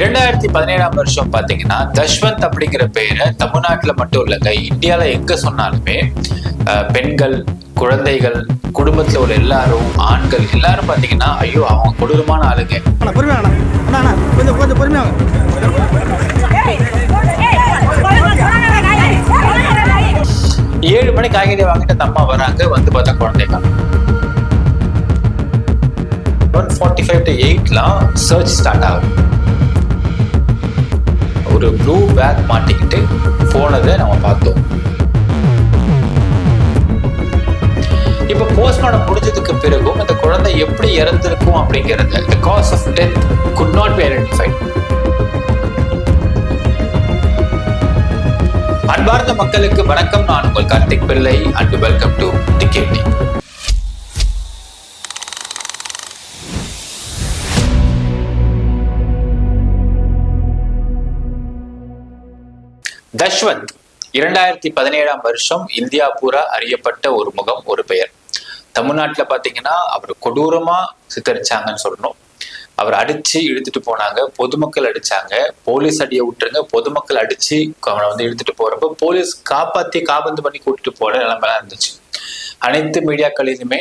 இரண்டாயிரத்தி பதினேழாம் வருஷம் பாத்தீங்கன்னா தஷ்வந்த் அப்படிங்கிற பெயரை தமிழ்நாட்டுல மட்டும் இல்லைங்க இந்தியால எங்க சொன்னாலுமே பெண்கள் குழந்தைகள் குடும்பத்துல உள்ள எல்லாரும் ஆண்கள் எல்லாரும் பாத்தீங்கன்னா ஐயோ அவங்க கொடூரமான ஆளுங்க. ஏழு மணி காய்கறி வாங்கிட்டு அம்மா வராங்க வந்து பார்த்தா குழந்தைங்க. ஒன் ஃபார்ட்டி ஃபைவ் டு எயிட்லாம் சர்ச் ஸ்டார்ட் ஆகுது. ஒரு ப்ளூ பேக் மாட்டிக்கிட்டு போனதை நம்ம பார்த்தோம். இப்போ போஸ்ட்மார்டம் முடிஞ்சதுக்கு பிறகும் அந்த குழந்தை எப்படி இறந்திருக்கும் அப்படிங்கிறது the cause of death could not be identified அன்பார்ந்த மக்களுக்கு வணக்கம். நான் உங்கள் Karthik Pillai. And welcome to the Dashwanth இரண்டாயிரத்தி பதினேழாம் வருஷம் இந்தியா பூரா அறியப்பட்ட ஒரு முகம் ஒரு பெயர். தமிழ்நாட்டுல பாத்தீங்கன்னா அவர் கொடூரமா சித்தரிச்சாங்கன்னு சொல்லணும். அவர் அடிச்சு இழுத்துட்டு போனாங்க பொதுமக்கள் அடிச்சாங்க போலீஸ் அடியை விட்டுருங்க பொதுமக்கள் அடிச்சு அவனை வந்து இழுத்துட்டு போறப்ப போலீஸ் காப்பாத்தி காபந்து பண்ணி கூட்டிட்டு போற நிலைமைலாம் இருந்துச்சு. அனைத்து மீடியாக்களிலுமே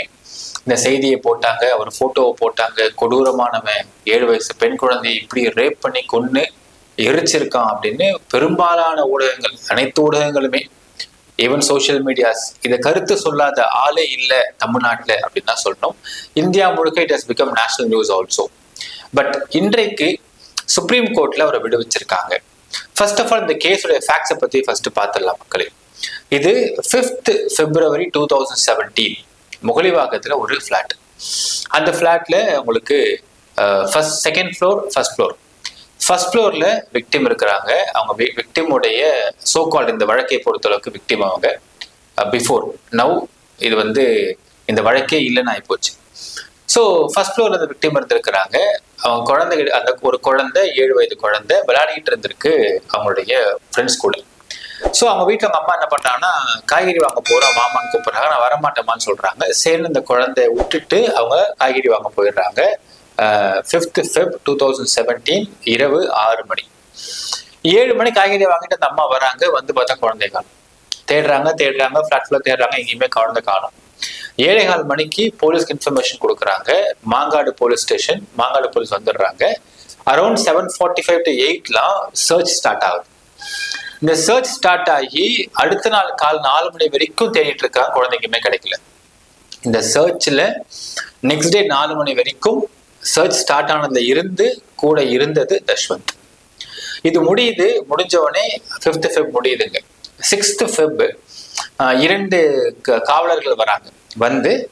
இந்த செய்தியை போட்டாங்க அவர் போட்டோவை போட்டாங்க கொடூரமானவன் ஏழு வயசு பெண் குழந்தையை இப்படி ரேப் பண்ணி கொன்று எரிச்சிருக்கான் அப்படின்னு பெரும்பாலான ஊடகங்கள் அனைத்து ஊடகங்களுமே ஈவன் சோஷியல் மீடியாஸ் இதை கருத்து சொல்லாத ஆளே இல்லை தமிழ்நாட்டில் அப்படின்னு தான் சொல்லணும். இந்தியா முழுக்க it has become national news also but இன்றைக்கு சுப்ரீம் கோர்ட்ல அவரை விடுவிச்சிருக்காங்க. ஃபர்ஸ்ட் ஆஃப் ஆல் இந்த கேஸோட ஃபேக்ட்ஸை பற்றி ஃபர்ஸ்ட் பார்த்துடலாம் மக்களே. இது fifth February two thousand seventeen முகலிவாக்கத்தில் ஒரு ஃப்ளாட் அந்த ஃப்ளாட்டில் உங்களுக்கு first second floor first floor first ஃப்ளோரில் விக்டிம் இருக்கிறாங்க. அவங்க விக்டிமுடைய சோ கால்ட் இந்த வழக்கை பொறுத்தளவுக்கு விக்டிம் அவங்க. Uh, பிஃபோர் நவ் இது வந்து இந்த வழக்கே இல்லைன்னு ஆகிப்போச்சு ஸோ ஃபர்ஸ்ட் ஃப்ளோரில் அந்த விக்டிம் இருந்திருக்கிறாங்க. அவங்க குழந்தை அந்த ஒரு குழந்தை ஏழு வயது குழந்தை விளையாடிட்டு இருந்திருக்கு அவங்களுடைய ஃப்ரெண்ட்ஸ் கூட. ஸோ அவங்க வீட்டில் அவங்க அம்மா என்ன பண்ணாங்கன்னா காய்கறி வாங்க போகிறோம் மாமான்னு கூப்பிட்றாங்க. நான் வரமாட்டேமான்னு சொல்கிறாங்க சேர்ந்து இந்த குழந்தைய விட்டுட்டு அவங்க காய்கறி வாங்க போயிடுறாங்க. Fifth Feb two thousand seventeen இரவு ஆறு மணி. ஏழு மணி காய்கறி வாங்கிட்டு அந்த அம்மா வராங்க வந்து பார்த்தா குழந்தை காணும் தேடுறாங்க தேடுறாங்க ஃபிளாட் தேடுறாங்க எங்கேயுமே குழந்தை காணும். ஏழை கால் மணிக்கு போலீஸ்க்கு இன்ஃபர்மேஷன் கொடுக்குறாங்க. Mangadu police station Mangadu police வந்துடுறாங்க. Around seven forty five to எயிட்லாம் search start ஆகுது. இந்த சர்ச் ஸ்டார்ட் ஆகி அடுத்த நாள் கால் நாலு மணி வரைக்கும் தேடிட்டு இருக்காங்க குழந்தைக்குமே கிடைக்கல. இந்த சர்ச்சில் நெக்ஸ்ட் டே நாலு மணி வரைக்கும் சர்ச் ஸ்டார்ட் ஆனதுல இருந்து கூட இருந்தது தஷ்வந்த் இது முடியுது முடிஞ்சவனே ஃபிஃப்த் ஃபெப் முடியுதுங்க. சிக்ஸ்த் ஃபெப் இரண்டு க- காவலர்கள் வராங்க. வந்து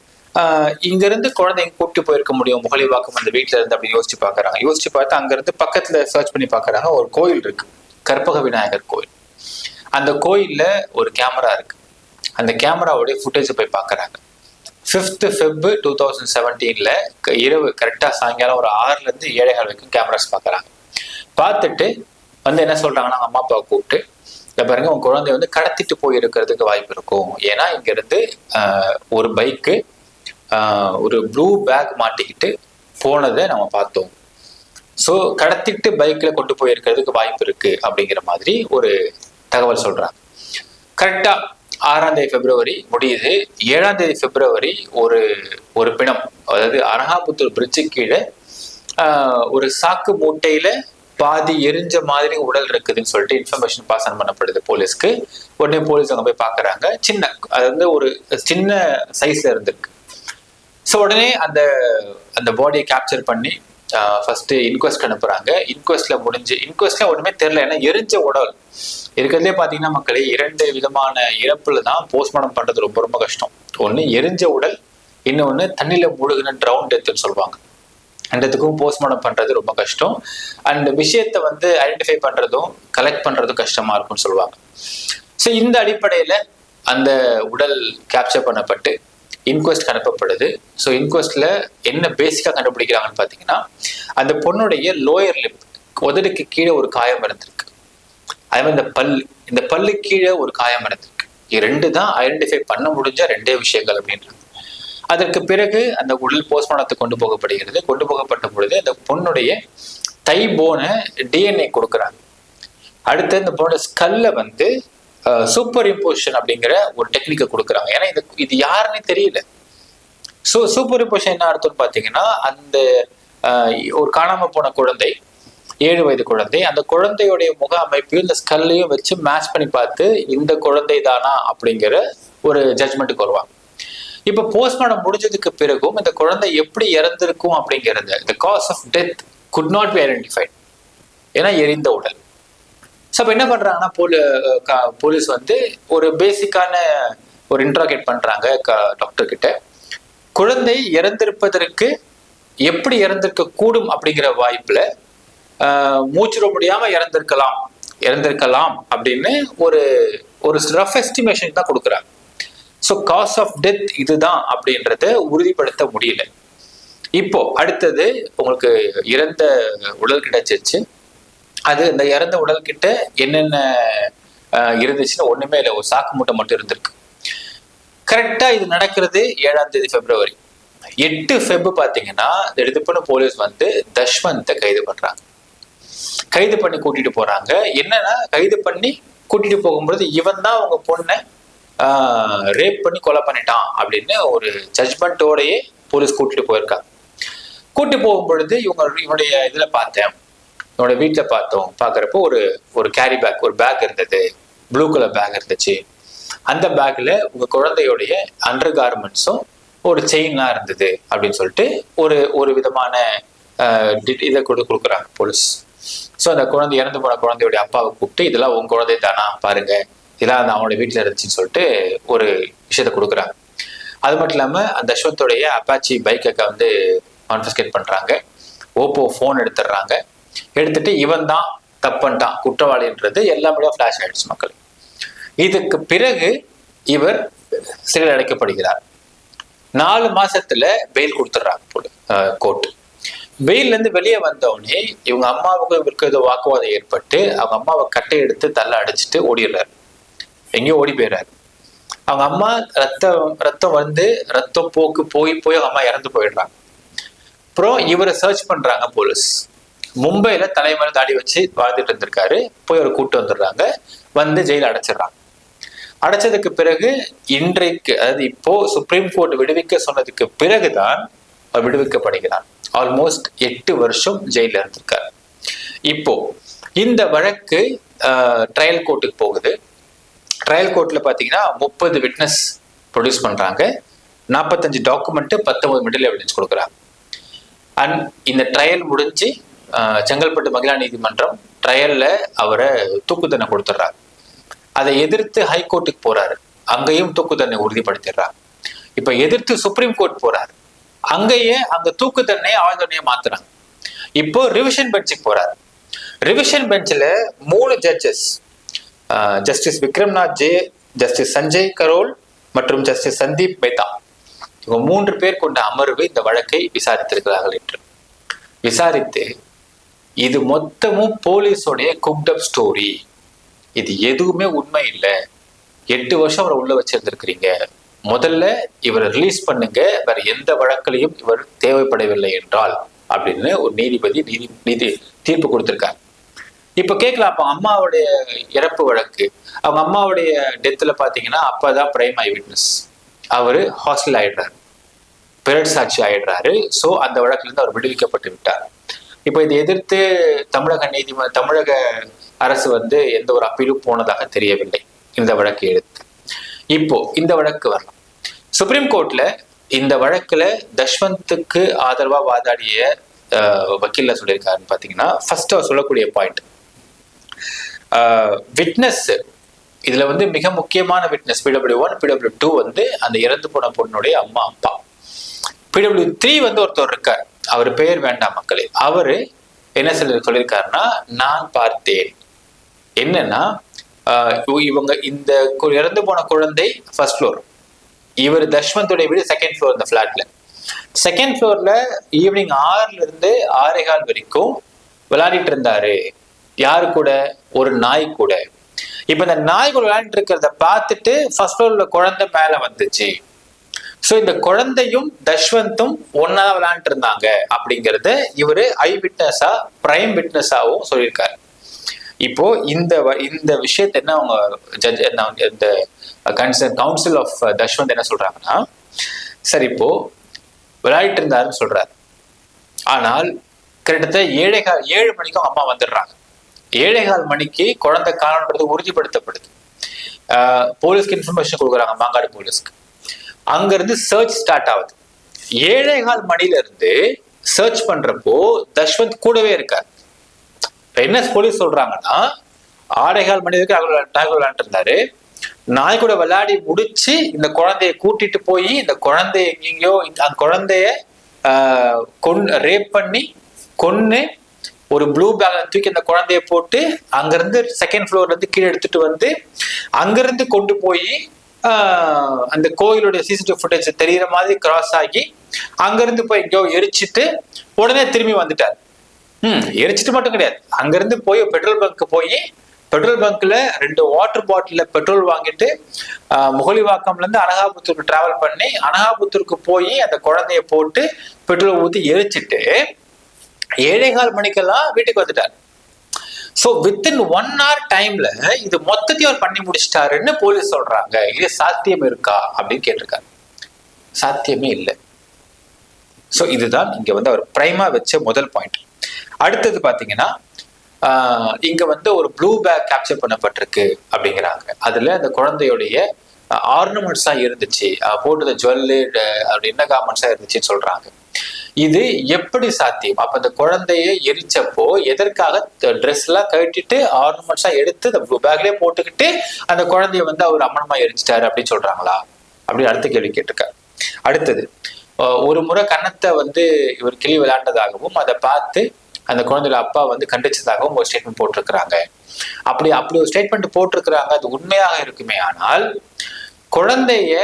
இங்கிருந்து குழந்தைங்க கூட்டி போயிருக்க முடியும். முகலிவாக்கம் அந்த வீட்டில இருந்து அப்படி யோசிச்சு பாக்குறாங்க. யோசிச்சு பார்த்து அங்கிருந்து பக்கத்துல சர்ச் பண்ணி பாக்குறாங்க. ஒரு கோயில் இருக்கு. கற்பக விநாயகர் கோயில். அந்த கோயில்ல ஒரு கேமரா இருக்கு. அந்த கேமராவுடைய ஃபுட்டேஜ் போய் பார்க்குறாங்க ஃபிஃப்த் ஃபெப் டூ தௌசண்ட் செவன்டீனில் இரவு கரெக்டாக சாயங்காலம் ஒரு ஆறுலேருந்து ஏழைகள் வரைக்கும் கேமராஸ் பார்க்குறாங்க பார்த்துட்டு வந்து என்ன சொல்கிறாங்கன்னா அவங்க அம்மா அப்பாவை கூப்பிட்டு இந்த பாருங்க உங்க குழந்தை வந்து கடத்திட்டு போயிருக்கிறதுக்கு வாய்ப்பு இருக்கும். ஏன்னா இங்க இருந்து ஒரு பைக்கு ஒரு ப்ளூ பேக் மாட்டிக்கிட்டு போனதை நம்ம பார்த்தோம். ஸோ கடத்திட்டு பைக்ல கொண்டு போயிருக்கிறதுக்கு வாய்ப்பு இருக்கு அப்படிங்கிற மாதிரி ஒரு தகவல் சொல்றாங்க. கரெக்டா ஆறாம் தேதி பிப்ரவரி முடியுது. ஏழாம் தேதி பிப்ரவரி ஒரு ஒரு பிணம். அதாவது அனகாபுத்தூர் பிரிட்ஜு கீழே ஒரு சாக்கு மூட்டையில பாதி எரிஞ்ச மாதிரி உடல் இருக்குதுன்னு சொல்லிட்டு இன்ஃபர்மேஷன் பாஸ் ஆன் பண்ணப்படுது போலீஸ்க்கு. உடனே போலீஸ் அங்க போய் பார்க்குறாங்க சின்ன அது வந்து ஒரு சின்ன சைஸ்ல இருந்திருக்கு. ஸோ உடனே அந்த அந்த பாடியை கேப்சர் பண்ணி ஃபர்ஸ்ட் இன்கொஸ்ட் அனுப்புறாங்க. இன்கொஸ்ட்ல முடிஞ்சு இன்கொஸ்ட்ல ஒண்ணுமே தெரியல. ஏன்னா எரிஞ்ச உடல். இருக்கிறதுலே பார்த்தீங்கன்னா மக்களே இரண்டு விதமான இறப்புல தான் போஸ்ட்மார்டம் பண்ணுறது ரொம்ப ரொம்ப கஷ்டம். ஒன்று எரிஞ்ச உடல் இன்னொன்று தண்ணியில் மூழ்கின ட்ரவுன் டெத்துன்னு சொல்லுவாங்க. ரெண்டுத்துக்கும் போஸ்ட்மார்டம் பண்ணுறது ரொம்ப கஷ்டம். அண்ட் விஷயத்தை வந்து ஐடென்டிஃபை பண்ணுறதும் கலெக்ட் பண்ணுறதும் கஷ்டமாக இருக்கும்னு சொல்லுவாங்க. ஸோ இந்த அடிப்படையில் அந்த உடல் கேப்சர் பண்ணப்பட்டு இன்கொஸ்ட் அனுப்பப்படுது. ஸோ இன்கொஸ்ட்ல என்ன பேசிக்காக கண்டுபிடிக்கிறாங்கன்னு பார்த்தீங்கன்னா அந்த பொண்ணுடைய லோயர் லிப் உதடுக்கு கீழே ஒரு காயம் இருந்திருக்கு. அதே மாதிரி இந்த பல் இந்த பல்லு கீழே ஒரு காயம் நடந்திருக்கு. இது ரெண்டு தான் ஐடென்டிஃபை பண்ண முடிஞ்ச ரெண்டே விஷயங்கள் அப்படின்றது. அதற்கு பிறகு அந்த உடல் போஸ்ட்மார்ட்டத்துக்கு கொண்டு போகப்படுகிறது. கொண்டு போகப்பட்ட பொழுது அந்த பொண்ணுடைய தை போனை டிஎன்ஏ கொடுக்குறாங்க. அடுத்து இந்த பொண்ணோட ஸ்கல்ல வந்து சூப்பர் இம்போசிஷன் அப்படிங்கிற ஒரு டெக்னிக்கை கொடுக்குறாங்க. ஏன்னா இது இது யாருன்னு தெரியல. ஸோ சூப்பர் இம்போசிஷன் என்ன அர்த்தம்னு பார்த்தீங்கன்னா அந்த ஒரு காணாமல் போன குழந்தை ஏழு வயது குழந்தை. அந்த குழந்தையுடைய முக அமைப்பையும் இந்த ஸ்கல்லையும் வச்சு மேட்ச் பண்ணி பார்த்து இந்த குழந்தை தானா அப்படிங்கிற ஒரு ஜட்மெண்ட்டுக்கு வருவாங்க. இப்போ போஸ்ட்மார்டம் முடிஞ்சதுக்கு பிறகும் இந்த குழந்தை எப்படி இறந்திருக்கும் அப்படிங்கிறது இந்த cause of death could not be identified ஏன்னா எரிந்த உடல். ஸோ அப்போ என்ன பண்ணுறாங்கன்னா போலி போலீஸ் வந்து ஒரு பேசிக்கான ஒரு இன்ட்ராகேட் பண்ணுறாங்க டாக்டர் கிட்ட. குழந்தை இறந்திருப்பதற்கு எப்படி இறந்திருக்க கூடும் அப்படிங்கிற வாய்ப்பில் மூச்சுட முடியாம இறந்திருக்கலாம். இறந்திருக்கலாம் அப்படின்னு ஒரு ஒரு ரஃப் எஸ்டிமேஷன் தான் கொடுக்குறாங்க ஸோ காஸ் ஆஃப் டெத் இதுதான் அப்படின்றத உறுதிப்படுத்த முடியல. இப்போ அடுத்தது உங்களுக்கு இறந்த உடல் கிடைச்சிருச்சு அது இந்த இறந்த உடல் கிட்ட என்னென்ன இருந்துச்சுன்னா ஒண்ணுமே இல்லை. ஒரு சாக்கு மூட்டை மட்டும் இருந்திருக்கு. கரெக்டா இது நடக்கிறது ஏழாம் தேதி பிப்ரவரி எட்டு ஃபெப் பாத்தீங்கன்னா எடுத்துப்பண்ண போலீஸ் வந்து தஷ்வந்தை கைது பண்றாங்க. கைது பண்ணி கூட்டிட்டு போறாங்க. என்னன்னா கைது பண்ணி கூட்டிட்டு போகும்போது இவன் தான் அவங்க பொண்ணை ரேப் பண்ணி கொலை பண்ணிட்டான் அப்படின்னு ஒரு ஜட்மெண்ட்டோடயே போலீஸ் கூட்டிட்டு போயிருக்காங்க. கூட்டி போகும் பொழுது இவங்க இவனுடைய இதுல பார்த்தேன். இவனோட வீட்டில் பார்த்தோம். பார்க்குறப்போ ஒரு ஒரு கேரி பேக் ஒரு பேக் இருந்தது. ப்ளூ கலர் பேக் இருந்துச்சு. அந்த பேக்கில் உங்கள் குழந்தையோடைய அண்டர் கார்மெண்ட்ஸும் ஒரு செயின்லாம் இருந்தது அப்படின்னு சொல்லிட்டு ஒரு ஒரு விதமான டி- இதை கொடு கொடுக்குறாங்க போலீஸ். ஸோ அந்த குழந்தை இறந்து போன குழந்தையுடைய அப்பாவை கூப்பிட்டு இதெல்லாம் உங்க குழந்தை தானா? பாருங்க. இதெல்லாம் அந்த அவனோட வீட்டில் இருந்துச்சுன்னு சொல்லிட்டு ஒரு விஷயத்த கொடுக்குறாங்க. அது மட்டும் இல்லாமல் அந்த அஸ்வத்துடைய அப்பாச்சி பைக்கை வந்து கான்ஃபிஸ்கேட் பண்ணுறாங்க ஓப்போ ஃபோன் எடுத்துடுறாங்க. எடுத்துட்டு இவன் தான் தப்பன்ட்டான் குற்றவாளின்றது எல்லாமே ஃப்ளாஷ் ஆயிடுச்சு மக்கள். இதுக்கு பிறகு இவர் சிறையில் அடைக்கப்படுகிறார். நாலு மாசத்துல பெயில் கொடுத்துட்றாங்க போல கோர்ட் பெயில்ல இருந்து வெளியே வந்தவுடனே இவங்க அம்மாவுக்கு இவருக்கு ஏதோ வாக்குவாதம் ஏற்பட்டு அவங்க அம்மாவை கட்டை எடுத்து தள்ள அடிச்சுட்டு ஓடிடுறாரு. எங்கேயோ ஓடி போயிடுறாரு. அவங்க அம்மா ரத்தம் ரத்தம் வந்து ரத்தம் போக்கு போய் போய் அவங்க அம்மா இறந்து போயிடுறாங்க. அப்புறம் இவரை சர்ச் பண்றாங்க போலீஸ் மும்பையில தலைமையில தாடி வச்சு வாழ்ந்துட்டு இருந்திருக்காரு. போய் அவர் கூட்டு வந்துடுறாங்க. வந்து ஜெயில அடைச்சிடுறாங்க. அடைச்சதுக்கு பிறகு இன்றைக்கு அதாவது இப்போ சுப்ரீம் கோர்ட் விடுவிக்க சொன்னதுக்கு பிறகுதான் அவர் விடுவிக்கப்படுகிறார். ஆல்மோஸ்ட் எட்டு வருஷம் ஜெயில இருந்திருக்காரு. இப்போ இந்த வழக்கு ட்ரையல் கோர்ட்டுக்கு போகுது. ட்ரையல் கோர்ட்ல பாத்தீங்கன்னா முப்பது விட்னஸ் ப்ரொடியூஸ் பண்றாங்க. நாற்பத்தஞ்சு டாக்குமெண்ட் பத்தொன்பது மிடில் எவிடன்ஸ் கொடுக்குறாங்க. அண்ட் இந்த ட்ரையல் முடிஞ்சு செங்கல்பட்டு மகிழா நீதிமன்றம் ட்ரையல்ல அவரை தூக்கு தண்டனை கொடுத்துட்றாங்க. அதை எதிர்த்து ஹைகோர்ட்டுக்கு போறாரு. அங்கேயும் தூக்கு தண்டனை உறுதிப்படுத்திடுறாங்க. இப்ப எதிர்த்து சுப்ரீம் கோர்ட் போறாரு. அங்கேயே அந்த தூக்கு தண்டனையை ஆயுள் மாத்துறாங்க. இப்போ ரிவிஷன் பெஞ்சுக்கு போறாரு. ரிவிஷன் பெஞ்சில் மூணு judges justice Vikram Nath J justice Sanjay Karol மற்றும் ஜஸ்டிஸ் சந்தீப் மேத்தா. இவங்க மூன்று பேர் கொண்ட அமர்வு இந்த வழக்கை விசாரித்திருக்கிறார்கள் என்று. விசாரித்து இது மொத்தமும் போலீஸோடைய குக்டப் ஸ்டோரி இது எதுவுமே உண்மை இல்லை. எட்டு வருஷம் அவரை உள்ள வச்சிருந்திருக்கிறீங்க. முதல்ல இவரை ரிலீஸ் பண்ணுங்க. வேற எந்த வழக்கிலையும் இவர் தேவைப்படவில்லை என்றால் அப்படின்னு ஒரு நீதிபதி நீதி நீதி தீர்ப்பு கொடுத்திருக்காரு. இப்ப கேட்கலாம் அப்ப அம்மாவுடைய இறப்பு வழக்கு. அவங்க அம்மாவுடைய டெத்துல பாத்தீங்கன்னா அப்பதான் பிரைம் ஐ விட்னஸ் அவரு ஹாஸ்டல் ஆயிடுறாரு. பிறட் சாட்சி ஆயிடுறாரு. சோ அந்த வழக்குல இருந்து அவர் விடுவிக்கப்பட்டு விட்டார். இப்போ இதை எதிர்த்து தமிழக நீதிம தமிழக அரசு வந்து எந்த ஒரு அப்பீலும் போனதாக தெரியவில்லை. இந்த வழக்கு எடுத்து. இப்போ இந்த வழக்கு வரலாம். சுப்ரீம் கோர்ட்ல இந்த வழக்குல தஷ்வந்துக்கு ஆதரவா வாதாடிய அஹ், வக்கீல்ல சொல்லியிருக்காருன்னு பாத்தீங்கன்னா ஃபர்ஸ்ட் அவர் சொல்லக்கூடிய பாயிண்ட் விட்னஸ் இதுல வந்து மிக முக்கியமான witness PW one PW two வந்து அந்த இறந்து போன பொண்ணுடைய அம்மா அப்பா. பிடபிள்யூ த்ரீ வந்து ஒருத்தர் இருக்கார். அவர் பெயர் வேண்டாம் மக்களே. அவரு என்ன சொல்லி சொல்லியிருக்காருன்னா நான் பார்த்தேன். என்னன்னா இவங்க இந்த கு- இறந்து போன குழந்தை ஃபர்ஸ்ட் ஃப்ளோர் இவர் தஷ்வந்தோடைய வீடு செகண்ட் ஃப்ளோர் இந்த ஃபிளாட்ல செகண்ட் ஃப்ளோர்ல ஈவினிங் ஆறுல இருந்து ஆறே கால் வரைக்கும் விளையாடிட்டு இருந்தாரு. யாரு கூட? ஒரு நாய் கூட. இப்ப இந்த நாய் கூட விளையாண்டு இருக்கிறத பார்த்துட்டு ஃபர்ஸ்ட் ஃப்ளோர்ல குழந்தை மேல வந்துச்சு. ஸோ இந்த குழந்தையும் தஷ்வந்தும் ஒன்னா விளையாண்டு இருந்தாங்க அப்படிங்கறத இவரு ஐ விட்னஸா பிரைம் விட்னஸாவும் சொல்லியிருக்காரு. இப்போ இந்த வ- இந்த விஷயத்த என்ன அவங்க ஜட்ஜ் என்ன இந்த கன்சர்ன் கவுன்சில் ஆஃப் தஷ்வந்த் என்ன சொல்றாங்கன்னா சரி இப்போ விளையாடிட்டு இருந்தாருன்னு சொல்றாரு. ஆனால் கிட்டத்தட்ட ஏழை கால் ஏழு மணிக்கு அவங்க அம்மா வந்துடுறாங்க. ஏழை கால் மணிக்கு குழந்தை காலன்றது உறுதிப்படுத்தப்படுது. போலீஸ்க்கு இன்ஃபர்மேஷன் கொடுக்குறாங்க மாங்காடு போலீஸ்க்கு. அங்கிருந்து சர்ச் ஸ்டார்ட் ஆகுது. ஏழை கால் மணில இருந்து சர்ச் பண்றப்போ தஷ்வந்த் கூடவே இருக்கார். என்ன போலீஸ் சொல்றாங்கன்னா ஆடைகால் மணி வரைக்கும் அவர் நாய் கூட விளையாண்டு இருந்தாரு நாய் கூட விளையாடி முடிச்சு இந்த குழந்தைய கூட்டிட்டு போய் இந்த குழந்தைய எங்கேயோ அந்த குழந்தைய கொன் ரேப் பண்ணி கொன்னு ஒரு ப்ளூ பேக்ல தூக்கி அந்த குழந்தைய போட்டு அங்கிருந்து செகண்ட் ஃப்ளோர்ல இருந்து கீழே எடுத்துட்டு வந்து அங்கிருந்து கொண்டு போய் அந்த கோயிலுடைய சிசிடிவி ஃபுட்டேஜ் தெரிகிற மாதிரி கிராஸ் ஆகி அங்கிருந்து போய் எங்கேயோ எரிச்சிட்டு உடனே திரும்பி வந்துட்டார். ம் எரிச்சிட்டு மட்டும் கிடையாது. அங்கிருந்து போய் பெட்ரோல் பங்க் போய் பெட்ரோல் பங்க்ல ரெண்டு வாட்டர் பாட்டில பெட்ரோல் வாங்கிட்டு முகலிவாக்கம்ல இருந்து அனகாபுத்தூருக்கு டிராவல் பண்ணி அனகாபுத்தூருக்கு போய் அந்த குழந்தைய போட்டு பெட்ரோல் ஊத்தி எரிச்சிட்டு ஏழேகால் மணிக்கெல்லாம் வீட்டுக்கு வந்துட்டார். ஸோ வித்தின் ஒன் ஹவர் டைம்ல இது மொத்தத்தையும் அவர் பண்ணி முடிச்சிட்டாருன்னு போலீஸ் சொல்றாங்க. இது சாத்தியம் இருக்கா? அப்படின்னு கேட்டிருக்காரு. சாத்தியமே இல்லை. ஸோ இதுதான் இங்க வந்து அவர் பிரைமா வச்ச முதல் பாயிண்ட் அடுத்தது பாத்தீங்கன்னா ஆஹ் இங்க வந்து ஒரு ப்ளூ பேக் கேப்சர் பண்ணப்பட்டிருக்கு அப்படிங்கிறாங்க. அதுல அந்த குழந்தையுடைய ஆர்னமெண்ட்ஸா இருந்துச்சு. போட்டது ஜுவல்லு அப்படி என்ன கார்மெண்ட்ஸா இருந்துச்சுன்னு சொல்றாங்க. இது எப்படி சாத்தியம்? அப்ப அந்த குழந்தைய எரிச்சப்போ எதற்காக ட்ரெஸ் எல்லாம் கட்டிட்டு ஆர்னமெண்ட்ஸா எடுத்து அந்த ப்ளூ பேக்லயே போட்டுக்கிட்டு அந்த குழந்தைய வந்து அவர் அம்மனமா எரிச்சிட்டாரு அப்படின்னு சொல்றாங்களா? அப்படின்னு அடுத்த கேள்வி கேட்டிருக்காரு. அடுத்தது ஒரு முறை கன்னத்தை வந்து இவர் கிளி விளையாண்டதாகவும் அதை பார்த்து அந்த குழந்தையோட அப்பா வந்து கண்டிச்சதாகவும் ஒரு ஸ்டேட்மெண்ட் போட்டிருக்கிறாங்க. அப்படி அப்படி ஒரு ஸ்டேட்மெண்ட் போட்டிருக்கிறாங்க. அது உண்மையாக இருக்குமே ஆனால் குழந்தைய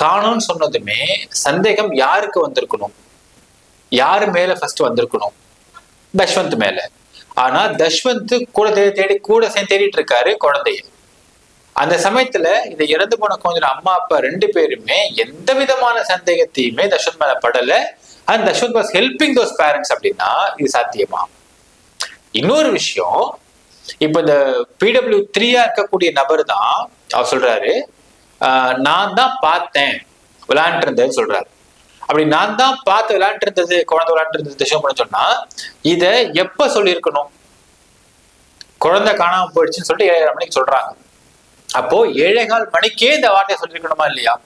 காணும்னு சொன்னதுமே சந்தேகம் யாருக்கு வந்திருக்கணும்? யாரு மேல ஃபர்ஸ்ட் வந்திருக்கணும்? தஷ்வந்த் மேல. ஆனா தஷ்வந்த் கூட தேடி தேடி கூட சேர்ந்து தேடிட்டு இருக்காரு குழந்தைய. அந்த சமயத்துல இந்த இறந்து போன கொஞ்சம் அம்மா அப்பா ரெண்டு பேருமே எந்த விதமான சந்தேகத்தையுமே தஷ்வந்த் மேல படல. And Dashwanth was helping those parents அப்படின்னா இது சாத்தியமா? இன்னொரு விஷயம் இப்ப இந்த பிடபிள்யூ த்ரீயா இருக்கக்கூடிய நபர் தான் அவர் சொல்றாரு நான் தான் பார்த்தேன். விளையாண்டு இருந்தேன்னு சொல்றாரு. அப்படி நான் தான் பார்த்து விளையாண்டு இருந்தது குழந்தை விளையாண்டு இருந்தது விஷயம் பண்ண சொன்னா இதை எப்ப சொல்லியிருக்கணும்? குழந்தை காணாம போயிடுச்சுன்னு சொல்லிட்டு ஏழரை மணிக்கு சொல்றாங்க. அப்போ ஏழைகால் மணிக்கே இந்த வார்த்தையை சொல்லியிருக்கணுமா இல்லையா?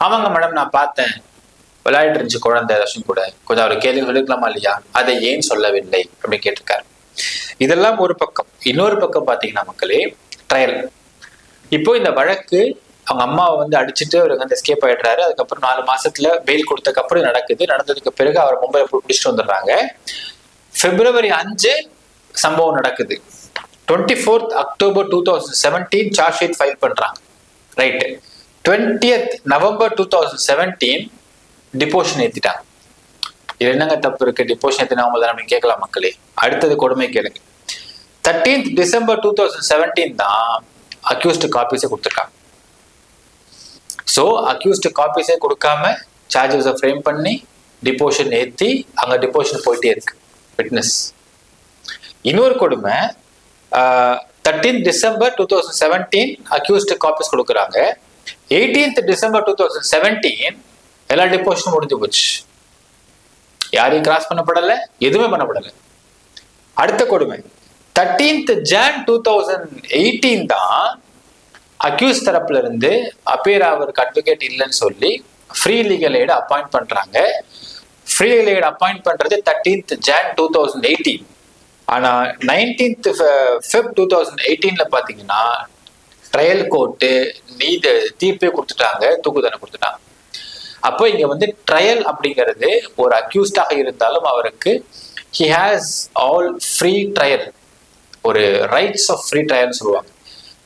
ஆமாங்க மேடம் நான் பார்த்தேன். விளையாடிட்டு இருந்துச்சு குழந்தை தர்ஷன் கூட. கொஞ்சம் அவர் கேள்வி சொல்லிருக்கலாமா இல்லையா? அதை ஏன் சொல்லவில்லை? அப்படின்னு கேட்டிருக்காரு. இதெல்லாம் ஒரு பக்கம். இன்னொரு பக்கம் பாத்தீங்கன்னா மக்களே ட்ரையல் இப்போ இந்த வழக்கு அவங்க அம்மாவை வந்து அடிச்சுட்டு அவர் வந்து எஸ்கேப் ஆயிடுறாரு. அதுக்கப்புறம் நாலு மாசத்துல பெயில் கொடுத்தக்கப்புறம் நடக்குது. நடந்ததுக்கு பிறகு அவர் மும்பை பிடிச்சிட்டு வந்துடுறாங்க. பிப்ரவரி அஞ்சு சம்பவம் நடக்குது. Twenty fourth October two thousand seventeen charge sheet file பண்றாங்க. Right twentieth November two thousand seventeen deposition ஏத்திட்டாங்க. இது என்னங்க தப்பு இருக்கு? டிபோஷன் ஏற்றினா தான் அப்படின்னு கேட்கலாம் மக்களே. அடுத்தது கொடுமை கேளுங்க. Thirteenth December two thousand seventeen தான் அக்யூஸ்டு காப்பீஸை கொடுத்துருக்காங்க. ஸோ அக்யூஸ்டு காப்பீஸே கொடுக்காம சார்ஜஸை ஃப்ரேம் பண்ணி டிபோஷன் ஏற்றி அங்கே டிபோஷன் போயிட்டே இருக்கு. விட்னஸ் இன்னொரு கொடுமை thirteen December two thousand seventeen accused copies கொடுக்குறாங்க. Eighteenth December two thousand seventeen எல்லா டிபோஷனும் முடிஞ்சு போச்சு. யாரையும் கிராஸ் பண்ணப்படலை எதுவுமே பண்ணப்படலை. அடுத்த கொடுமை. Thirteenth Jan two thousand eighteen தான் அக்யூஸ் தரப்புல இருந்து அப்பேர் அவருக்கு அட்வொகேட் இல்லைன்னு சொல்லி ஃப்ரீ லீகல் எய்டு அப்பாயிண்ட் பண்றாங்க. ஃப்ரீ லீகல் எய்டு அப்பாயிண்ட் பண்றது thirteenth Jan two thousand eighteen ஆனா நைன்டீன்த் ஃபெப் டூ தௌசண்ட் எயிட்டீன்ல பாத்தீங்கன்னா ட்ரையல் கோர்ட்டு நீதி தீர்ப்பே கொடுத்துட்டாங்க தூக்கு தண்டனை கொடுத்துட்டாங்க. அப்போ இங்க வந்து ட்ரையல் அப்படிங்கிறது ஒரு அக்யூஸ்டாக இருந்தாலும் அவருக்கு he has all free trial ஒரு ரைட்ஸ் ஆஃப் ஃப்ரீ ட்ரையல்னு சொல்லுவாங்க.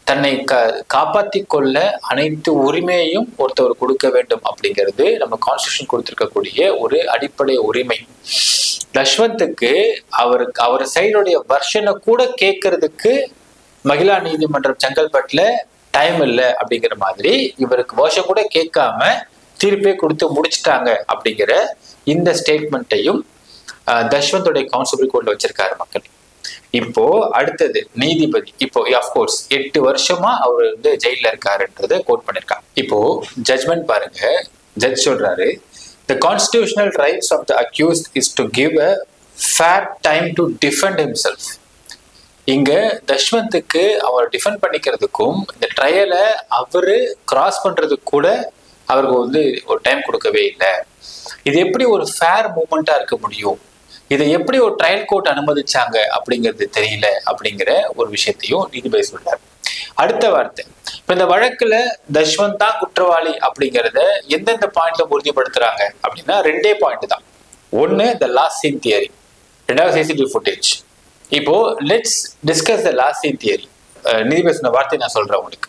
தன்னை க காப்பாற்றி கொள்ள அனைத்து உரிமையையும் ஒருத்தவர் கொடுக்க வேண்டும் அப்படிங்கிறது நம்ம கான்ஸ்டியூஷன் கொடுத்திருக்கக்கூடிய ஒரு அடிப்படை உரிமை. லஷ்வந்துக்கு அவருக்கு அவர் சைடுடைய வர்ஷனை கூட கேட்கறதுக்கு மகிழா நீதிமன்றம் செங்கல்பட்டுல டைம் இல்லை அப்படிங்கிற மாதிரி இவருக்கு வருஷம் கூட கேட்காம தீர்ப்பே கொடுத்து முடிச்சிட்டாங்க அப்படிங்கிற இந்த ஸ்டேட்மெண்ட்டையும் தஷ்வந்தோடைய கவுன்சில் கொண்டு வச்சிருக்காரு மக்கள். இப்போ அடுத்தது நீதிபதி. இப்போ அஃப்கோர்ஸ் எட்டு வருஷமா அவர் வந்து ஜெயில இருக்காருன்றதை கோட் பண்ணிருக்காங்க. இப்போ ஜட்மெண்ட் பாருங்க. ஜட்ஜ் சொல்றாரு the constitutional rights of the accused is to give a fair time to defend himself இங்க தஷ்வந்துக்கு அவர் டிஃபெண்ட் பண்ணிக்கிறதுக்கும் இந்த ட்ரையலை அவரு கிராஸ் பண்றதுக்கு கூட அவருக்கு வந்து ஒரு டைம் கொடுக்கவே இல்லை. இது எப்படி ஒரு ஃபேர் மூமெண்ட்டாக இருக்க முடியும்? இதை எப்படி ஒரு ட்ரையல் கோர்ட் அனுமதிச்சாங்க அப்படிங்கிறது தெரியல அப்படிங்கிற ஒரு விஷயத்தையும் நீதிபதி சொல்றாரு. அடுத்த வார்த்தை. இப்ப இந்த வழக்குல தஷ்வந்த் தான் குற்றவாளி அப்படிங்கிறத எந்தெந்த பாயிண்ட்ல உறுதிப்படுத்துறாங்க அப்படின்னா ரெண்டே பாயிண்ட் தான். ஒன்னு த லாஸ்ட் சீன் தியரி ரெண்டாவது சிசிடிவி ஃபுட்டேஜ் இப்போ let's discuss the last scene theory நீதிபதி சொன்ன வார்த்தை நான் சொல்றேன் உங்களுக்கு.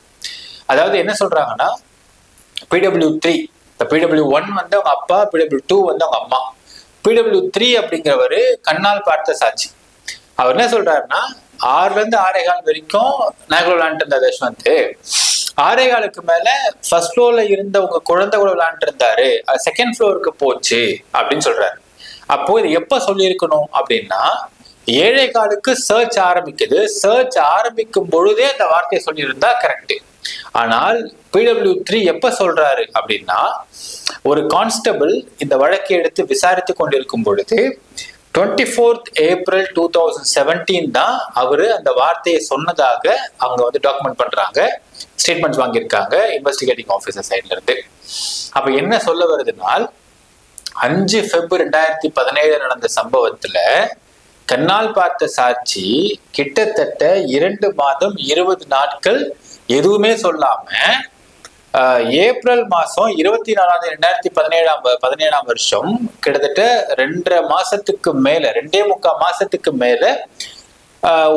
அதாவது என்ன சொல்றாங்கன்னா பிடபிள்யூ த்ரீ இந்த பிடபிள்யூ ஒன் வந்து அவங்க அப்பா பிடபிள்யூ டூ வந்து அவங்க அம்மா. பிடபிள்யூ த்ரீ அப்படிங்கிறவரு கண்ணால் பார்த்த சாட்சி. அவர் என்ன சொல்றாருன்னா ஆறுல இருந்து ஆறே கால் வரைக்கும் நாங்கள் விளையாண்டு இருந்தா யஷ்வந்த். ஆறே காலுக்கு மேல ஃபர்ஸ்ட் ஃப்ளோர்ல இருந்த உங்க குழந்தை கூட விளையாண்டு இருந்தாரு செகண்ட் ஃப்ளோருக்கு போச்சு அப்படின்னு சொல்றாரு. அப்போ இது எப்ப சொல்லியிருக்கணும் அப்படின்னா ஏழை காலுக்கு சர்ச் ஆரம்பிக்குது. சர்ச் ஆரம்பிக்கும் பொழுதே அந்த வார்த்தையை சொல்லியிருந்தா கரெக்ட் ஆனால் பிடபிள்யூ த்ரீ எப்ப சொல்றாரு அப்படின்னா ஒரு கான்ஸ்டபிள் இந்த வழக்கை எடுத்து விசாரித்து கொண்டிருக்கும் பொழுது twenty fourth April two thousand seventeen தான் அவர் அந்த வார்த்தையை சொன்னதாக அவங்க வந்து டாக்குமெண்ட் பண்ணுறாங்க ஸ்டேட்மெண்ட்ஸ் வாங்கியிருக்காங்க இன்வெஸ்டிகேட்டிங் ஆஃபீஸர் சைட்லேருந்து இருந்து. என்ன சொல்ல வருதுனால் அஞ்சு ஃபெப் ரெண்டாயிரத்தி பதினேழு நடந்த சம்பவத்துல கண்ணால் பார்த்த சாட்சி கிட்டத்தட்ட இரண்டு மாதம் இருபது நாட்கள் எதுவுமே சொல்லாம ஏப்ரல் மாதம் இருபத்தி நாலாம் தேதி ரெண்டாயிரத்தி பதினேழாம் பதினேழாம் வருஷம். கிட்டத்தட்ட ரெண்டரை மாசத்துக்கு மேல ரெண்டே முக்கால் மாசத்துக்கு மேல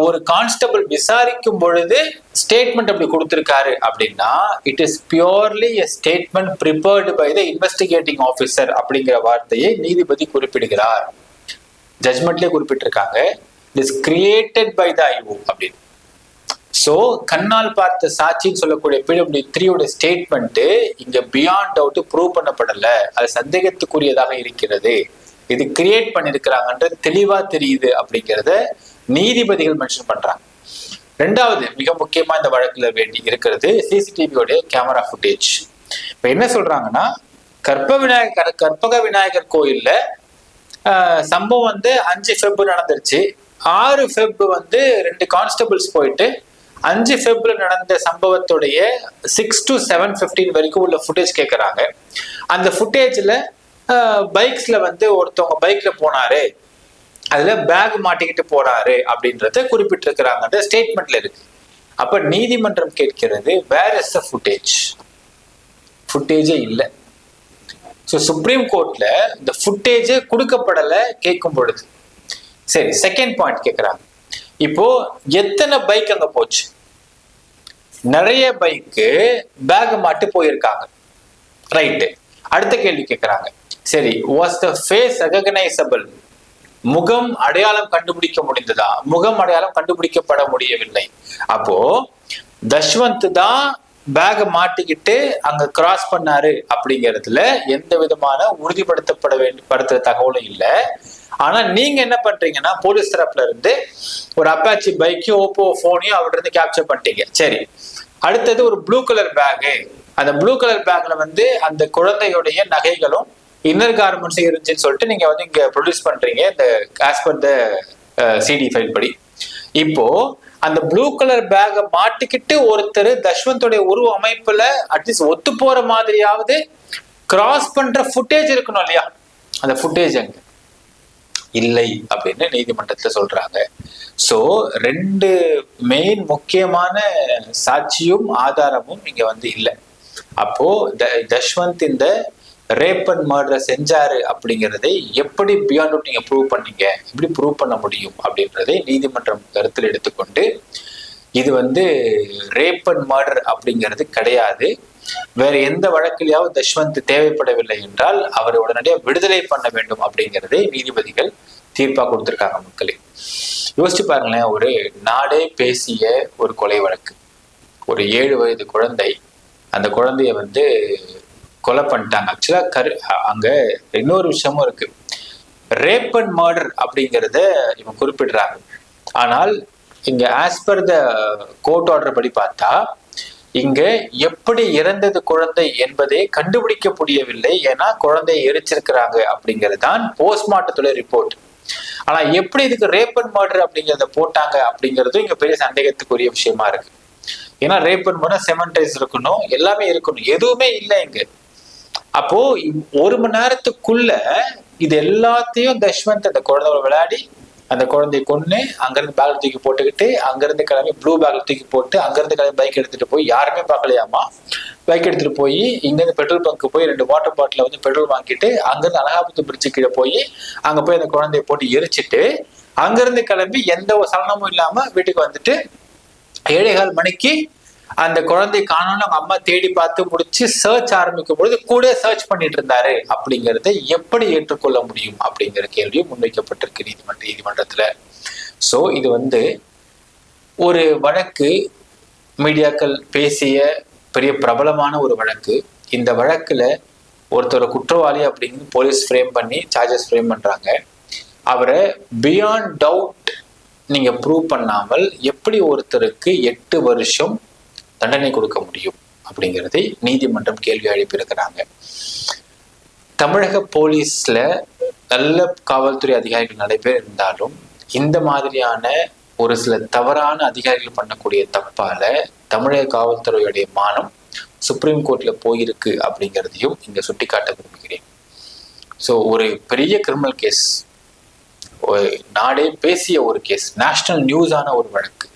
ஒரு கான்ஸ்டபிள் விசாரிக்கும் பொழுது ஸ்டேட்மெண்ட் அப்படி கொடுத்துருக்காரு அப்படின்னா it is purely a statement prepared by the investigating officer அப்படிங்கிற வார்த்தையை நீதிபதி குறிப்பிடுகிறார். ஜட்மெண்ட்லேயே குறிப்பிட்டிருக்காங்க. It is created by the IO அப்படின்னு. சோ கண்ணால் பார்த்த சாட்சின்னு சொல்லக்கூடிய பிடபிள்யூ த்ரீயோட ஸ்டேட்மெண்ட் இங்க பியாண்ட் டவுட்டு ப்ரூவ் பண்ணப்படல. அது சந்தேகத்துக்குரியதாக இருக்கிறது. இது கிரியேட் பண்ணியிருக்கிறாங்கன்றது தெளிவா தெரியுது அப்படிங்கிறத நீதிபதிகள் மென்ஷன் பண்றாங்க. ரெண்டாவது மிக முக்கியமா இந்த வழக்குல வேண்டி இருக்கிறது சிசிடிவியோட கேமரா ஃபுட்டேஜ் இப்ப என்ன சொல்றாங்கன்னா கற்ப விநாயகர் கற்பக விநாயகர் கோயில்ல சம்பவம் வந்து அஞ்சு ஃபெப் நடந்துருச்சு. ஆறு ஃபெப் வந்து ரெண்டு கான்ஸ்டபிள்ஸ் போயிட்டு அஞ்சு ஃபெப்ல நடந்த சம்பவத்துடைய சிக்ஸ் டு செவன் ஃபிஃப்டீன் வரைக்கும் உள்ள ஃபுட்டேஜ் கேட்குறாங்க அந்த ஃபுட்டேஜில் பைக்ஸில் வந்து ஒருத்தவங்க பைக்கில் போனாரு. அதில் பேக் மாட்டிக்கிட்டு போறாரு அப்படின்றத குறிப்பிட்டிருக்கிறாங்க. ஸ்டேட்மெண்ட்ல இருக்கு. அப்ப நீதிமன்றம் கேட்கிறது வேர் இஸ் த ஃபுட்டேஜ் ஃபுட்டேஜே இல்லை. ஸோ சுப்ரீம் கோர்ட்ல இந்த ஃபுட்டேஜே கொடுக்கப்படலை கேட்கும் பொழுது. சரி செகண்ட் பாயிண்ட் கேட்குறாங்க இப்போ எத்தனை பைக் அங்க போச்சு? நிறைய பைக்கு பேக் மாட்டு போயிருக்காங்க. ரைட்டு அடுத்த கேள்வி கேட்குறாங்க சரி வாஸ் த ஃபேஸ் ரெகனைசபிள் முகம் அடையாளம் கண்டுபிடிக்க முடிந்ததா? முகம் அடையாளம் கண்டுபிடிக்கப்பட முடியவில்லை. அப்போ தஷ்வந்த் தான் பேக மாட்டிக்கிட்டு அங்க கிராஸ் பண்ணாரு அப்படிங்கிறதுல எந்த விதமான உறுதிப்படுத்தப்பட வேண்டிய படுத்துற தகவலும் இல்லை. ஆனா நீங்க என்ன பண்றீங்கன்னா போலீஸ் தரப்புல இருந்து ஒரு அப்பாச்சி பைக்கையும் ஓப்போ போனையும் அவர்கிட்ட இருந்து கேப்சர் பண்ணிட்டீங்க. சரி. அடுத்தது ஒரு ப்ளூ கலர் பேகு அந்த ப்ளூ கலர் பேக்ல வந்து அந்த குழந்தையுடைய நகைகளும் இன்னர் கார்மெண்ட்ஸ் இருந்துச்சுன்னு சொல்லிட்டு நீங்க வந்து இங்க ப்ரொடியூஸ் பண்றீங்க. இந்த as per the CD file படி. இப்போ அந்த ப்ளூ கலர் பேக்கை மாட்டிக்கிட்டு ஒருத்தர் தஷ்வந்தோடைய உருவ அமைப்புல அட்லீஸ்ட் ஒத்து போற மாதிரியாவது கிராஸ் பண்ற ஃபுட்டேஜ் இருக்கணும் இல்லையா? அந்த ஃபுட்டேஜ் அங்க. இல்லை அப்படின்னு நீதிமன்றத்துல சொல்றாங்க. சோ ரெண்டு மெயின் முக்கியமான சாட்சியும் ஆதாரமும் இங்க வந்து இல்லை. அப்போ த- தஷ்வந்த் இந்த ரேப் அண்ட் மர்டரை செஞ்சாரு அப்படிங்கிறதை எப்படி பியாண்ட் நீங்க ப்ரூவ் பண்ணீங்க? எப்படி ப்ரூவ் பண்ண முடியும்? அப்படின்றதை நீதிமன்றம் கருத்தில் எடுத்துக்கொண்டு இது வந்து ரேப் அண்ட் மர்டர் அப்படிங்கிறது கிடையாது. வேற எந்த வழக்கிலேயாவது தஷ்வந்த் தேவைப்படவில்லை என்றால் அவரை உடனடியாக விடுதலை பண்ண வேண்டும் அப்படிங்கிறதே நீதிபதிகள் தீர்ப்பா கொடுத்திருக்காங்க மக்களே. யோசிச்சு பாருங்களேன் ஒரு நாடே பேசிய ஒரு கொலை வழக்கு. ஒரு ஏழு வயது குழந்தை அந்த குழந்தைய வந்து கொலை பண்ணிட்டாங்க. ஆக்சுவலா கரு அங்க இன்னொரு விஷயமும் இருக்கு. ரேப் அண்ட் மர்டர் அப்படிங்கிறத இவங்க குறிப்பிடுறாங்க. ஆனால் இங்க as per the court order படி பார்த்தா இங்கு எப்படி இறந்தது குழந்தை என்பதை கண்டுபிடிக்க முடியவில்லை ஏன்னா குழந்தையை எரிச்சிருக்கிறாங்க அப்படிங்கிறது தான் போஸ்ட்மார்ட்டத்தோட ரிப்போர்ட் ஆனா எப்படி இதுக்கு ரேப் அண்ட் மர்டர் அப்படிங்கிறத போட்டாங்க அப்படிங்கிறதும் இங்க பெரிய சந்தேகத்துக்குரிய விஷயமா இருக்கு. ஏன்னா ரேப் அண்ட் மர்டர் செமன்டைஸ் இருக்கணும் எல்லாமே இருக்கணும். எதுவுமே இல்லை இங்க. அப்போ ஒரு மணி நேரத்துக்குள்ள இது எல்லாத்தையும் தஷ்வந்த் அந்த குழந்தை விளையாடி அந்த குழந்தைய கொண்டு அங்கிருந்து பேக்கில் தூக்கி போட்டுக்கிட்டு அங்கிருந்து கிளம்பி ப்ளூ பேக் தூக்கி போட்டு அங்கிருந்து கிளம்பி பைக் எடுத்துட்டு போய் யாருமே பார்க்கலையாமா பைக் எடுத்துட்டு போய் இங்கிருந்து பெட்ரோல் பங்க்கு போய் ரெண்டு வாட்டர் பாட்டில வந்து பெட்ரோல் வாங்கிட்டு அங்கிருந்து அலகாபுத்து பிரிட்ஜு கீழே போய் அங்க போய் அந்த குழந்தைய போட்டு எரிச்சிட்டு அங்கிருந்து கிளம்பி எந்த ஒரு சலனமும் இல்லாம வீட்டுக்கு வந்துட்டு ஏழேகால் மணிக்கு அந்த குழந்தை காணோம்னு அவங்க அம்மா தேடி பார்த்து முடிச்சு சர்ச் ஆரம்பிக்கும் பொழுது கூட சர்ச் பண்ணிட்டு இருந்தாரு. அப்படிங்கிறத எப்படி ஏற்றுக்கொள்ள முடியும் அப்படிங்கிற கேள்வியும் முன்வைக்கப்பட்டிருக்கு நீதிமன்ற நீதிமன்றத்துல. சோ இது வந்து ஒரு வழக்கு மீடியாக்கள் பேசிய பெரிய பிரபலமான ஒரு வழக்கு. இந்த வழக்குல ஒருத்தரை குற்றவாளி அப்படின்னு போலீஸ் ஃப்ரேம் பண்ணி சார்ஜஸ் ஃப்ரேம் பண்றாங்க. அவரை பியாண்ட் டவுட் நீங்க ப்ரூவ் பண்ணாமல் எப்படி ஒருத்தருக்கு எட்டு வருஷம் தண்டனை கொடுக்க முடியும் அப்படிங்கிறதை நீதிமன்றம் கேள்வி எழுப்பியிருக்கிறாங்க. தமிழக போலீஸ்ல நல்ல காவல்துறை அதிகாரிகள் நிறைய பேர் இருந்தாலும் இந்த மாதிரியான ஒரு சில தவறான அதிகாரிகள் பண்ணக்கூடிய தப்பால தமிழக காவல்துறையுடைய மானம் சுப்ரீம் கோர்ட்ல போயிருக்கு அப்படிங்கிறதையும் இங்க சுட்டிக்காட்ட விரும்புகிறேன். ஸோ ஒரு பெரிய கிரிமினல் கேஸ் நாடே பேசிய ஒரு கேஸ் நேஷனல் நியூஸான ஒரு வழக்கு.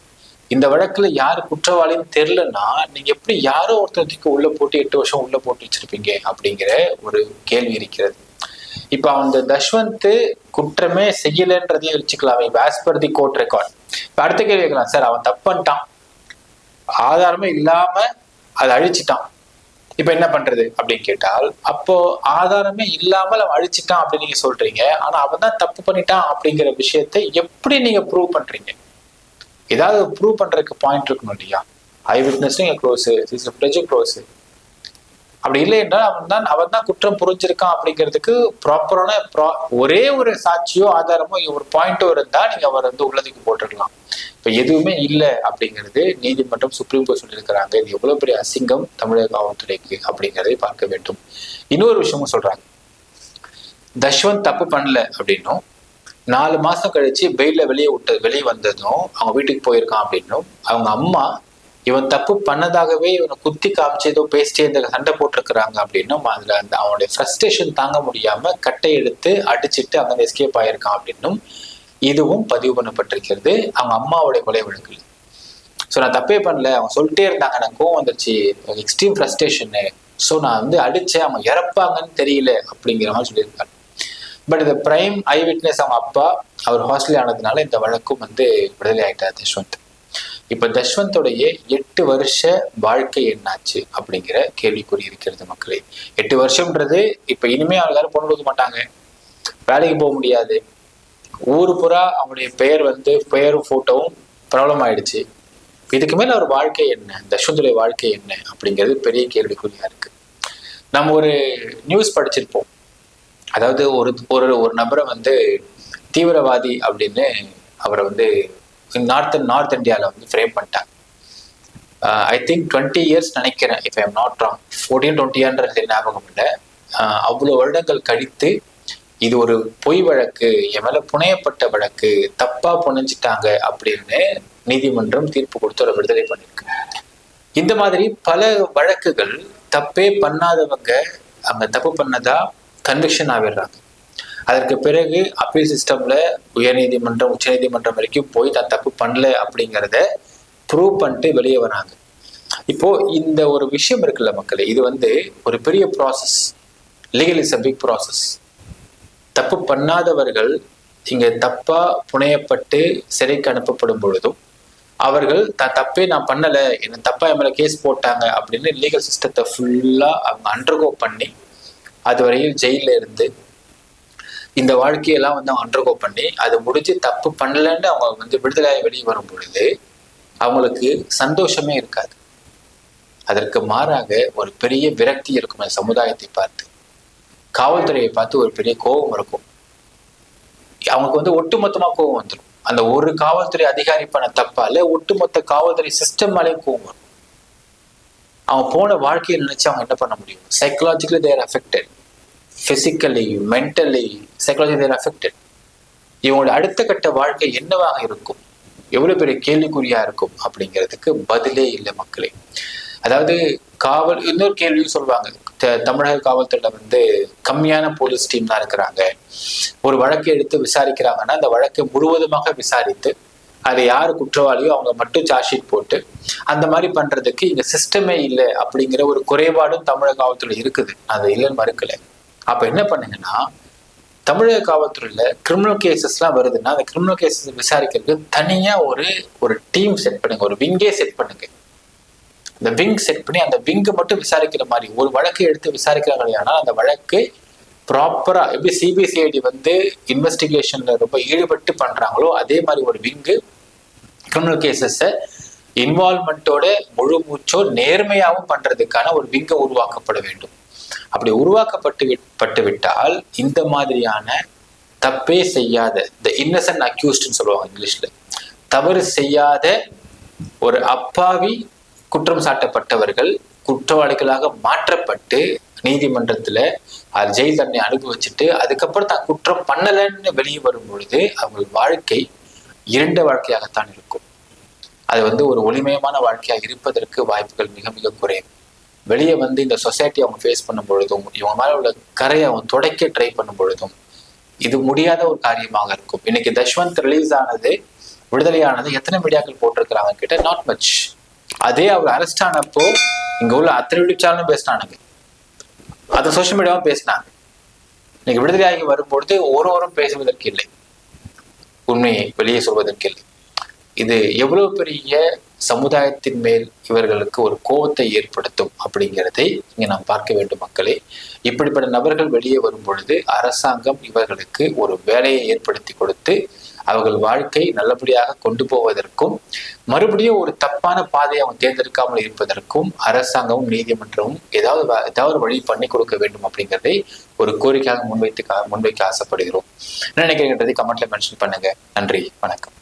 இந்த வழக்குல யார் குற்றவாளின்னு தெரிலன்னா நீங்க எப்படி யாரோ ஒருத்தருக்கு உள்ள போட்டு எட்டு வருஷம் உள்ள போட்டு வச்சிருப்பீங்க அப்படிங்கிற ஒரு கேள்வி இருக்கிறது. இப்ப அந்த தஷ்வந்த் குற்றமே செய்யலைன்றதையும் வச்சுக்கலாம். இப்ப as per the court record இப்ப அடுத்த கேள்வி கேட்கலாம். சார் அவன் தப்பு பண்ணிட்டான். ஆதாரமே இல்லாம அதை அழிச்சிட்டான். இப்ப என்ன பண்றது அப்படின்னு கேட்டால் அப்போ ஆதாரமே இல்லாமல் அவன் அழிச்சிட்டான் அப்படின்னு நீங்க சொல்றீங்க. ஆனா அவன் தான் தப்பு பண்ணிட்டான் அப்படிங்கிற விஷயத்தை எப்படி நீங்க ப்ரூவ் பண்றீங்க? ஏதாவது ப்ரூவ் பண்றதுக்கு பாயிண்ட் இருக்கணும் இல்லையா? ஐ விட்னஸும் க்ளோஸு க்ளோஸ் சிசிஃபிடேஜும் க்ளோஸு அப்படி இல்லை என்றால் அவன் தான் அவன் தான் குற்றம் புரிஞ்சிருக்கான் அப்படிங்கிறதுக்கு ப்ராப்பரான ப்ரா ஒரே ஒரு சாட்சியோ ஆதாரமோ ஒரு பாயிண்டோ இருந்தால் நீங்க அவர் வந்து உள்ளதுக்கு போட்டுருக்கலாம் இப்போ எதுவுமே இல்லை அப்படிங்கிறது நீதிமன்றம் சுப்ரீம் கோர்ட் சொல்லியிருக்கிறாங்க. இது எவ்வளவு பெரிய அசிங்கம் தமிழக காவல்துறைக்கு அப்படிங்கிறதை பார்க்க வேண்டும். இன்னொரு விஷயமும் சொல்றாங்க. தஷ்வந்த் தப்பு பண்ணல அப்படின்னும் நாலு மாசம் கழிச்சு பெயில வெளியே விட்டு வெளியே வந்ததும் அவங்க வீட்டுக்கு போயிருக்கான் அப்படின்னும் அவங்க அம்மா இவன் தப்பு பண்ணதாகவே இவனை குத்தி காமிச்சு ஏதோ பேசிட்டே இந்த சண்டை போட்டிருக்கிறாங்க அப்படின்னும் அதுல அந்த அவனுடைய ஃப்ரஸ்ட்ரேஷன் தாங்க முடியாம கட்டை எடுத்து அடிச்சுட்டு அங்க எஸ்கேப் ஆயிருக்கான் அப்படின்னும் இதுவும் பதிவு பண்ணப்பட்டிருக்கிறது. அவங்க அம்மாவுடைய கொலை வழக்கு ஸோ நான் தப்பே பண்ணல. அவங்க சொல்லிட்டே இருந்தாங்க. எனக்கு கோவம் வந்துருச்சு. எக்ஸ்ட்ரீம் ஃப்ரஸ்ட்ரேஷனு ஸோ நான் வந்து அடிச்சேன். அவங்க இறப்பாங்கன்னு தெரியல அப்படிங்கிற மாதிரி சொல்லியிருக்காரு. பட் இது பிரைம் ஐ விட்னஸ் அவங்க அப்பா அவர் ஹாஸ்டல் ஆனதுனால இந்த வழக்கும் வந்து விடுதலை ஆகிட்டார் தஷ்வந்த். இப்போ தஷ்வந்தோடைய எட்டு வருஷ வாழ்க்கை என்னாச்சு அப்படிங்கிற கேள்விக்குறி இருக்கிறது மக்களே. எட்டு வருஷம்ன்றது இப்போ இனிமே அவங்க யாரும் பொண்ணு கொடுக்க மாட்டாங்க. வேலைக்கு போக முடியாது. ஊர் புறா அவனுடைய பெயர் வந்து பெயரும் ஃபோட்டோவும் ப்ராப்ளம் ஆயிடுச்சு. இதுக்கு மேல அவர் வாழ்க்கை என்ன? தஷ்வந்துடைய வாழ்க்கை என்ன? அப்படிங்கிறது பெரிய கேள்விக்குறியா இருக்கு. நம்ம ஒரு நியூஸ் படிச்சிருப்போம். அதாவது ஒரு ஒரு ஒரு நபரை வந்து தீவிரவாதி அப்படின்னு அவரை வந்து நார்த் நார்த் இந்தியாவில் வந்து ஃப்ரேம் பண்ணிட்டாங்க ஐ திங்க் டுவெண்ட்டி இயர்ஸ் நினைக்கிறேன் if I'm not wrong fourteen டுவெண்ட்டியான்றது ஞாபகம் இல்லை. அவ்வளோ வருடங்கள் கழித்து இது ஒரு பொய் வழக்கு என் மேலே புனையப்பட்ட வழக்கு தப்பாக புனைஞ்சிட்டாங்க அப்படின்னு நீதிமன்றம் தீர்ப்பு கொடுத்து ஒரு விடுதலை பண்ணியிருக்கு இந்த மாதிரி பல வழக்குகள் தப்பே பண்ணாதவங்க அங்கே தப்பு பண்ணதா கன்விக்ஷன் ஆகிடுறாங்க. அதற்கு பிறகு அப்பீல் சிஸ்டம்ல உயர்நீதிமன்றம் உச்சநீதிமன்றம் வரைக்கும் போய் தான் தப்பு பண்ணல அப்படிங்கிறத ப்ரூவ் பண்ணிட்டு வெளியே வராங்க இப்போ இந்த ஒரு விஷயம் இருக்குல்ல மக்களே இது வந்து ஒரு பெரிய process legal is a big process தப்பு பண்ணாதவர்கள் இங்க தப்பா புனையப்பட்டு சிறைக்கு அனுப்பப்படும் பொழுதும் அவர்கள் தான் தப்பே நான் பண்ணலை என்ன தப்பா என் மேல கேஸ் போட்டாங்க அப்படின்னு லீகல் சிஸ்டத்தை ஃபுல்லா அவங்க அண்டர்கோ பண்ணி அதுவரையும் ஜெயிலில் இருந்து இந்த வாழ்க்கையெல்லாம் வந்து அவங்க அண்டர்கோ பண்ணி அது முடிஞ்சு தப்பு பண்ணலன்னு அவங்க வந்து விடுதலை வெளியே வரும் பொழுது அவங்களுக்கு சந்தோஷமே இருக்காது. அதற்கு மாறாக ஒரு பெரிய விரக்தி இருக்கும் அந்த சமுதாயத்தை பார்த்து. காவல்துறையை பார்த்து ஒரு பெரிய கோபம் இருக்கும். அவங்களுக்கு வந்து ஒட்டுமொத்தமாக கோபம் வந்துடும் அந்த ஒரு காவல்துறை அதிகாரி பண்ண தப்பால ஒட்டுமொத்த காவல்துறை சிஸ்டம் மேலேயும் கோபம் வரும். அவன் போன வாழ்க்கையை நினைச்சு அவங்க என்ன பண்ண முடியும்? Psychologically they're affected physically mentally psychology they're affected இவங்களோட அடுத்த கட்ட வாழ்க்கை என்னவாக இருக்கும்? எவ்வளவு பெரிய கேள்விக்குறியா இருக்கும் அப்படிங்கிறதுக்கு பதிலே இல்லை மக்களே. அதாவது காவல் இன்னொரு கேள்வியும் சொல்லுவாங்க. த- தமிழக காவல்துறையில வந்து கம்மியான போலீஸ் டீம் தான் இருக்கிறாங்க. ஒரு வழக்கை எடுத்து விசாரிக்கிறாங்கன்னா அந்த வழக்கை முழுவதுமாக விசாரித்து அது யார் குற்றவாளியோ அவங்க மட்டும் சார்ஜ் ஷீட் போட்டு அந்த மாதிரி பண்றதுக்கு இங்க சிஸ்டமே இல்லை அப்படிங்கிற ஒரு குறைபாடும் தமிழக காவல்துறை இருக்குது. அது இல்லைன்னு மறுக்கல. அப்ப என்ன பண்ணுங்கன்னா தமிழக காவல்துறையில கிரிமினல் கேசஸ்லாம் வருதுன்னா அந்த கிரிமினல் கேசஸ் விசாரிக்கிறதுக்கு தனியா ஒரு ஒரு டீம் செட் பண்ணுங்க. ஒரு விங்கே செட் பண்ணுங்க. இந்த விங் செட் பண்ணி அந்த விங்கை மட்டும் விசாரிக்கிற மாதிரி ஒரு வழக்கு எடுத்து விசாரிக்கிறாங்க ஆனால் அந்த வழக்கு ப்ராப்பரா எப்படி சிபிசிஐடி வந்து இன்வெஸ்டிகேஷன்ல ரொம்ப ஈடுபட்டு பண்றாங்களோ அதே மாதிரி ஒரு விங்கு கிரிமினல் கேசஸை இன்வால்மெண்ட்டோட முழு மூச்சோ நேர்மையாகவும் பண்றதுக்கான ஒரு விங்கை உருவாக்கப்பட வேண்டும். அப்படி உருவாக்கப்பட்டு விட்- பட்டு விட்டால் இந்த மாதிரியான தப்பே செய்யாத த இன்னசென்ட் அக்யூஸ்ட்னு சொல்லுவாங்க இங்கிலீஷ்ல தவறு செய்யாத ஒரு அப்பாவி குற்றம் சாட்டப்பட்டவர்கள் குற்றவாளிகளாக மாற்றப்பட்டு நீதிமன்றத்தில் அது ஜெயில் தண்டனை அனுபவிச்சுட்டு அதுக்கப்புறம் தான் குற்றம் பண்ணலைன்னு வெளியே வரும் பொழுது அவங்க வாழ்க்கை இரண்ட வாழ்க்கையாகத்தான் இருக்கும். அது வந்து ஒரு ஒளிமயமான வாழ்க்கையாக இருப்பதற்கு வாய்ப்புகள் மிக மிக குறைவு. வெளியே வந்து இந்த சொசைட்டி அவங்க ஃபேஸ் பண்ணும் பொழுதும் இவங்க மேலே உள்ள கரையை அவங்க துடைக்க ட்ரை பண்ணும் பொழுதும் இது முடியாத ஒரு காரியமாக இருக்கும். இன்னைக்கு தஷ்வந்த் ரிலீஸ் ஆனது விடுதலையானது எத்தனை மீடியாக்கள் போட்டிருக்கிறாங்க கிட்ட? நாட் மச் அதே அவர் அரெஸ்ட் ஆனப்போ இங்க உள்ள அத்தனை யூடியூப் சேனலும் பேசினானுங்க. அதை சோஷியல் மீடியாவும் பேசினாங்க. இன்னைக்கு விடுதலையாகி வரும்பொழுது ஒருவரும் பேசுவதற்கு இல்லை. உண்மையை வெளியே சொல்வதற்கு இல்லை. இது எவ்வளவு பெரிய சமுதாயத்தின் மேல் இவர்களுக்கு ஒரு கோபத்தை ஏற்படுத்தும் அப்படிங்கிறதை இங்கே நாம் பார்க்க வேண்டும் மக்களே. இப்படிப்பட்ட நபர்கள் வெளியே வரும் பொழுது அரசாங்கம் இவர்களுக்கு ஒரு வேலையை ஏற்படுத்தி கொடுத்து அவர்கள் வாழ்க்கை நல்லபடியாக கொண்டு போவதற்கும் மறுபடியும் ஒரு தப்பான பாதையை அவன் தேர்ந்தெடுக்காமல் இருப்பதற்கும் அரசாங்கமும் நீதிமன்றமும் ஏதாவது ஏதாவது வழி பண்ணி கொடுக்க வேண்டும் அப்படிங்கிறதை ஒரு கோரிக்கையாக முன்வைத்து முன்வைக்க ஆசைப்படுகிறோம். என்ன கமெண்ட்ல மென்ஷன் பண்ணுங்க. நன்றி. வணக்கம்.